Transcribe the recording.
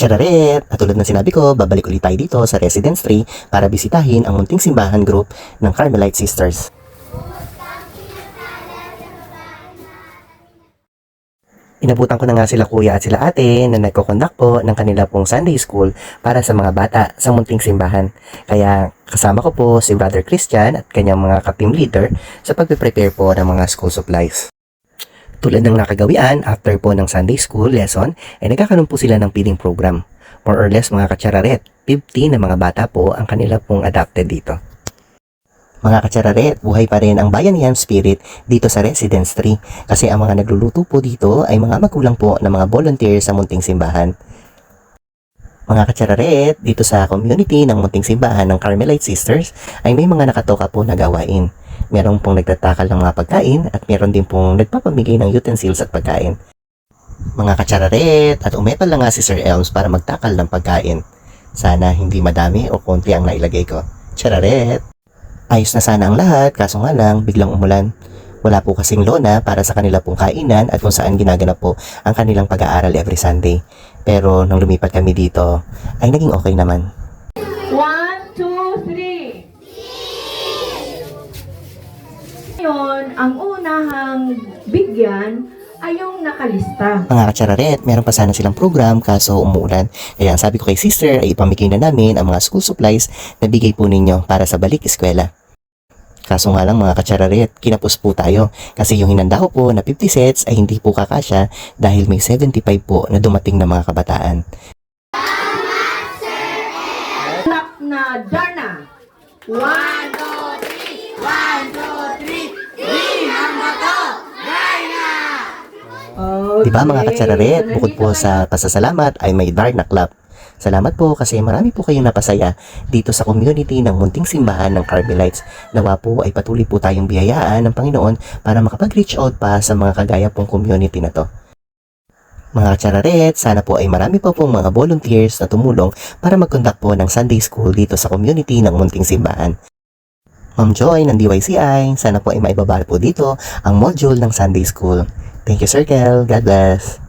Chararet! At tulad ng sinabi ko, babalik ulit tayo dito sa Residence 3 para bisitahin ang munting simbahan group ng Carmelite Sisters. Inabutan ko na nga sila kuya at sila ate na nagko-conduct po ng kanila pong Sunday School para sa mga bata sa munting simbahan. Kaya kasama ko po si Brother Christian at kanyang mga ka-team leader sa pagpe-prepare po ng mga school supplies. Tulad ng nakagawian, after po ng Sunday School lesson, ay nagkakaroon po sila ng feeding program. More or less mga katsararet, 50 na mga bata po ang kanila pong adapted dito. Mga katsararet, buhay pa rin ang bayanihan spirit dito sa Residence 3 kasi ang mga nagluluto po dito ay mga magulang po ng mga volunteers sa munting simbahan. Mga katsararet, dito sa community ng munting simbahan ng Carmelite Sisters ay may mga nakatoka po na gawain. Meron pong nagtatakal ng mga pagkain at meron din pong nagpapamigay ng utensils at pagkain. Mga katsararet, at umepal lang nga si Sir Elms para magtakal ng pagkain. Sana hindi madami o konti ang nailagay ko. Chararet! Ayos na sana ang lahat, kaso nga lang, biglang umulan. Wala po kasing lona para sa kanila pong kainan at kung saan ginaganap po ang kanilang pag-aaral every Sunday. Pero nung lumipat kami dito, ay naging okay naman. One, two, three. Ngayon, ang unahang bigyan ay yung nakalista. Mga katsararet, meron pa sana silang program kaso umuulan. Kaya sabi ko kay sister ay ipamigay na namin ang mga school supplies na bigay po ninyo para sa balik eskwela. Kaso nga lang mga katsararet, kinapos po tayo kasi yung hinanda ko po na 50 sets ay hindi po kakasya dahil may 75 po na dumating na mga kabataan. Anak na Darna. One, two, Di ba mga katsararet, bukod po sa pasasalamat ay may dark na clap. Salamat po kasi marami po kayong napasaya dito sa community ng munting simbahan ng Carmelites. Nawa po ay patuloy po tayong biyayaan ng Panginoon para makapag-reach out pa sa mga kagaya pong community na to. Mga katsararet, sana po ay marami pa pong mga volunteers na tumulong para mag-conduct po ng Sunday School dito sa community ng munting simbahan. Ma'am Joy ng DYCI, sana po ay maibaba po dito ang module ng Sunday School. Thank you, Circle. God bless.